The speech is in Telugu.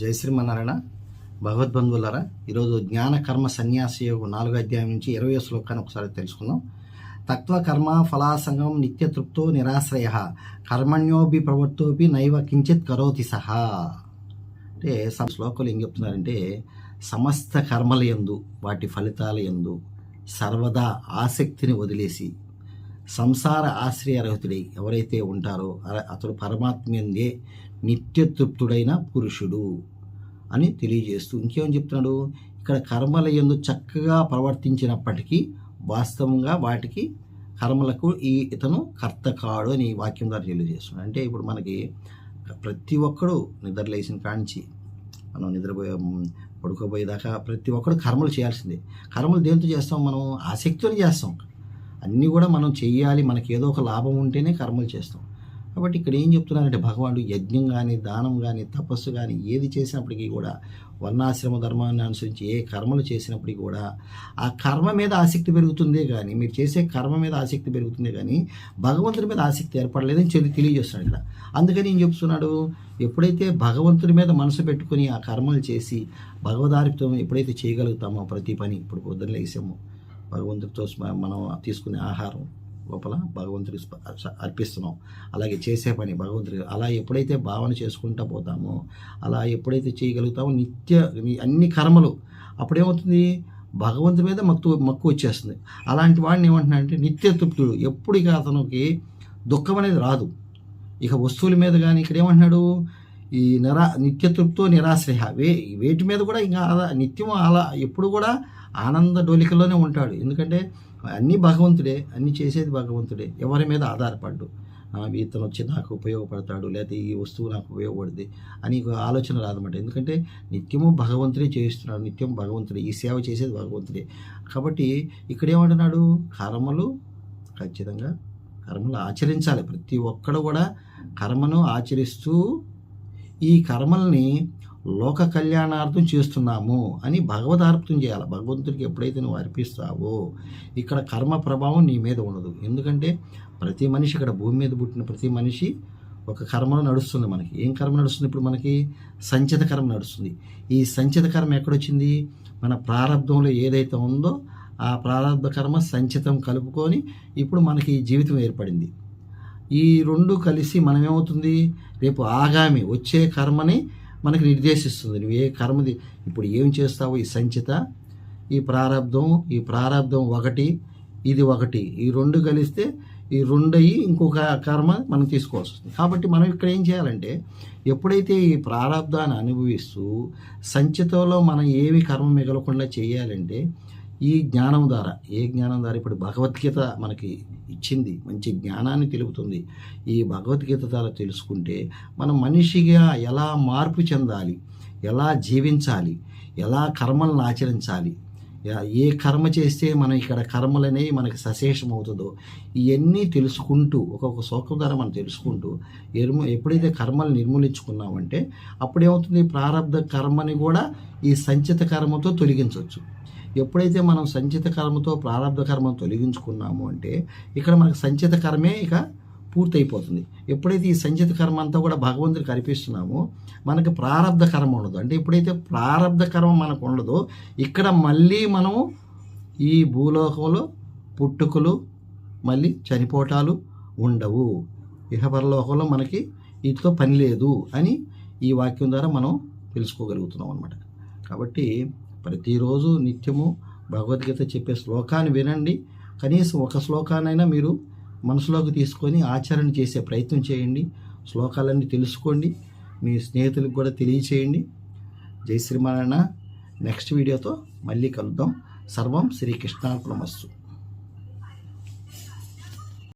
జై శ్రీమన్నారాయణ. భగవద్బంధువులారా ఈరోజు జ్ఞాన కర్మ సన్యాసి యోగ నాలుగో అధ్యాయం నుంచి ఇరవై శ్లోకాన్ని ఒకసారి తెలుసుకుందాం. తత్వ కర్మ ఫలాసంగం నిత్యతృప్తో నిరాశ్రయ కర్మణ్యోపి ప్రవృత్తోపి నైవ కించిత్ కరోతి సహా. అంటే సమ శ్లోకాలు ఏం చెప్తున్నారంటే సమస్త కర్మల ఎందు వాటి ఫలితాల ఎందు సర్వదా ఆసక్తిని వదిలేసి సంసార ఆశ్రయరహితుడై ఎవరైతే ఉంటారో అతడు పరమాత్మందే నిత్యతృప్తుడైన పురుషుడు అని తెలియజేస్తూ ఇంకేం చెప్తున్నాడు? ఇక్కడ కర్మల ఎందు చక్కగా ప్రవర్తించినప్పటికీ వాస్తవంగా వాటికి కర్మలకు ఈ ఇతను కర్త కాడు అని వాక్యం ద్వారా తెలియజేస్తున్నాడు. అంటే ఇప్పుడు మనకి ప్రతి ఒక్కడు నిద్ర లేచిన కాంచి మనం నిద్రపోయే పడుకోబోయేదాకా ప్రతి ఒక్కడు కర్మలు చేయాల్సిందే. కర్మలు దేంతో చేస్తాం? మనం ఆసక్తితో చేస్తాం. అన్నీ కూడా మనం చెయ్యాలి మనకి ఏదో ఒక లాభం ఉంటేనే కర్మలు చేస్తాం. కాబట్టి ఇక్కడ ఏం చెప్తున్నారంటే భగవానుడు యజ్ఞం కానీ దానం కానీ తపస్సు కానీ ఏది చేసినప్పటికీ కూడా వర్ణాశ్రమ ధర్మాన్ని అనుసరించి ఏ కర్మలు చేసినప్పటికీ కూడా ఆ కర్మ మీద ఆసక్తి పెరుగుతుందే కానీ మీరు చేసే కర్మ మీద ఆసక్తి పెరుగుతుందే కానీ భగవంతుడి మీద ఆసక్తి ఏర్పడలేదని చెప్పి తెలియజేస్తున్నాడు ఇక్కడ. అందుకని ఏం చెప్తున్నాడు? ఎప్పుడైతే భగవంతుడి మీద మనసు పెట్టుకొని ఆ కర్మలు చేసి భగవదారితో ఎప్పుడైతే చేయగలుగుతామో ప్రతి పని ఇప్పుడు పొద్దున్న లేసాము. భగవంతుడితో మనం తీసుకునే ఆహారం లోపల భగవంతుడికి అర్పిస్తున్నాం. అలాగే చేసే పని భగవంతుడికి అలా ఎప్పుడైతే భావన చేసుకుంటా పోతామో అలా ఎప్పుడైతే చేయగలుగుతామో నిత్య అన్ని కర్మలు అప్పుడేమవుతుంది? భగవంతుడి మీద మక్కు మక్కువ వచ్చేస్తుంది. అలాంటి వాడిని ఏమంటున్నా అంటే నిత్య తృప్తుడు. ఎప్పుడు ఇక అతనికి దుఃఖం అనేది రాదు. ఇక వస్తువుల మీద కానీ ఇక్కడ ఏమంటున్నాడు? ఈ నిరా నిత్యతృప్తో నిరాశ్రయ వే వేటి మీద కూడా ఇంకా అలా నిత్యం అలా ఎప్పుడు కూడా ఆనంద డోలికలోనే ఉంటాడు. ఎందుకంటే అన్నీ భగవంతుడే అన్నీ చేసేది భగవంతుడే. ఎవరి మీద ఆధారపడ్డు. ఇతను వచ్చి నాకు ఉపయోగపడతాడు లేకపోతే ఈ వస్తువు నాకు ఉపయోగపడుతుంది అని ఒక ఆలోచన రాదన్నమాట. ఎందుకంటే నిత్యము భగవంతుడే చేయిస్తున్నాడు. నిత్యం భగవంతుడే ఈ సేవ చేసేది భగవంతుడే. కాబట్టి ఇక్కడ ఏమంటున్నాడు? కర్మలు ఖచ్చితంగా కర్మలు ఆచరించాలి. ప్రతి ఒక్కడు కూడా కర్మను ఆచరిస్తూ ఈ కర్మల్ని లోక కళ్యాణార్థం చేస్తున్నాము అని భగవదార్పణం చేయాలి. భగవంతుడికి ఎప్పుడైతే నువ్వు అర్పిస్తావో ఇక్కడ కర్మ ప్రభావం నీ మీద ఉండదు. ఎందుకంటే ప్రతి మనిషి ఇక్కడ భూమి మీద పుట్టిన ప్రతి మనిషి ఒక కర్మ నడుస్తుంది మనకి. ఏం కర్మ నడుస్తుంది? ఇప్పుడు మనకి సంచిత కర్మ నడుస్తుంది. ఈ సంచిత కర్మ ఎక్కడొచ్చింది? మన ప్రారంభంలో ఏదైతే ఉందో ఆ ప్రారంభ కర్మ సంచితం కలుపుకొని ఇప్పుడు మనకి జీవితం ఏర్పడింది. ఈ రెండు కలిసి మనమేమవుతుంది? రేపు ఆగామి వచ్చే కర్మని మనకి నిర్దేశిస్తుంది. నువ్వు ఏ కర్మది ఇప్పుడు ఏం చేస్తావో ఈ సంచిత ఈ ప్రారంధం ఈ ప్రారంధం ఒకటి ఇది ఒకటి ఈ రెండు కలిస్తే ఈ రెండు అయ్యి ఇంకొక కర్మ మనం తీసుకోవాల్సి వస్తుంది. కాబట్టి మనం ఇక్కడ ఏం చేయాలంటే ఎప్పుడైతే ఈ ప్రారంధాన్ని అనుభవిస్తూ సంచితంలో మనం ఏమి కర్మ మిగలకుండా చేయాలంటే ఈ జ్ఞానం ద్వారా ఏ జ్ఞానం ద్వారా ఇప్పుడు భగవద్గీత మనకి ఇచ్చింది మంచి జ్ఞానాన్ని తెలుపుతుంది. ఈ భగవద్గీత ద్వారా తెలుసుకుంటే మనం మనిషిగా ఎలా మార్పు చెందాలి ఎలా జీవించాలి ఎలా కర్మలను ఆచరించాలి ఏ కర్మ చేస్తే మనం ఇక్కడ కర్మలనేవి మనకి సశేషం అవుతుందో ఇవన్నీ తెలుసుకుంటూ ఒక్కొక్క శ్లోకం ద్వారా మనం తెలుసుకుంటూ ఎరుము ఎప్పుడైతే కర్మలు నిర్మూలించుకున్నామంటే అప్పుడేమవుతుంది? ప్రారంభ కర్మని కూడా ఈ సంచిత కర్మతో తొలగించవచ్చు. ఎప్పుడైతే మనం సంచిత కర్మతో ప్రారంభ కర్మను తొలగించుకున్నాము అంటే ఇక్కడ మనకు సంచిత కర్మే ఇక పూర్తయిపోతుంది. ఎప్పుడైతే ఈ సంచిత కర్మ అంతా కూడా భగవంతుడికి అర్పిస్తున్నామో మనకి ప్రారంధ కర్మ ఉండదు. అంటే ఎప్పుడైతే ప్రారంధ కర్మ మనకు ఉండదో ఇక్కడ మళ్ళీ మనము ఈ భూలోకంలో పుట్టుకలు మళ్ళీ చనిపోటాలు ఉండవు. ఇహపరలోకంలో మనకి వీటితో పని లేదు అని ఈ వాక్యం ద్వారా మనం తెలుసుకోగలుగుతున్నాం అనమాట కాబట్టి ప్రతిరోజు నిత్యము భగవద్గీత చెప్పే శ్లోకాన్ని వినండి. కనీసం ఒక శ్లోకానైనా మీరు మనసులోకి తీసుకొని ఆచరణ చేసే ప్రయత్నం చేయండి. శ్లోకాలన్నీ తెలుసుకోండి. మీ స్నేహితులకు కూడా తెలియచేయండి. జై శ్రీమారాయణ. నెక్స్ట్ వీడియోతో మళ్ళీ కలుద్దాం. సర్వం శ్రీకృష్ణార్పణమస్తు.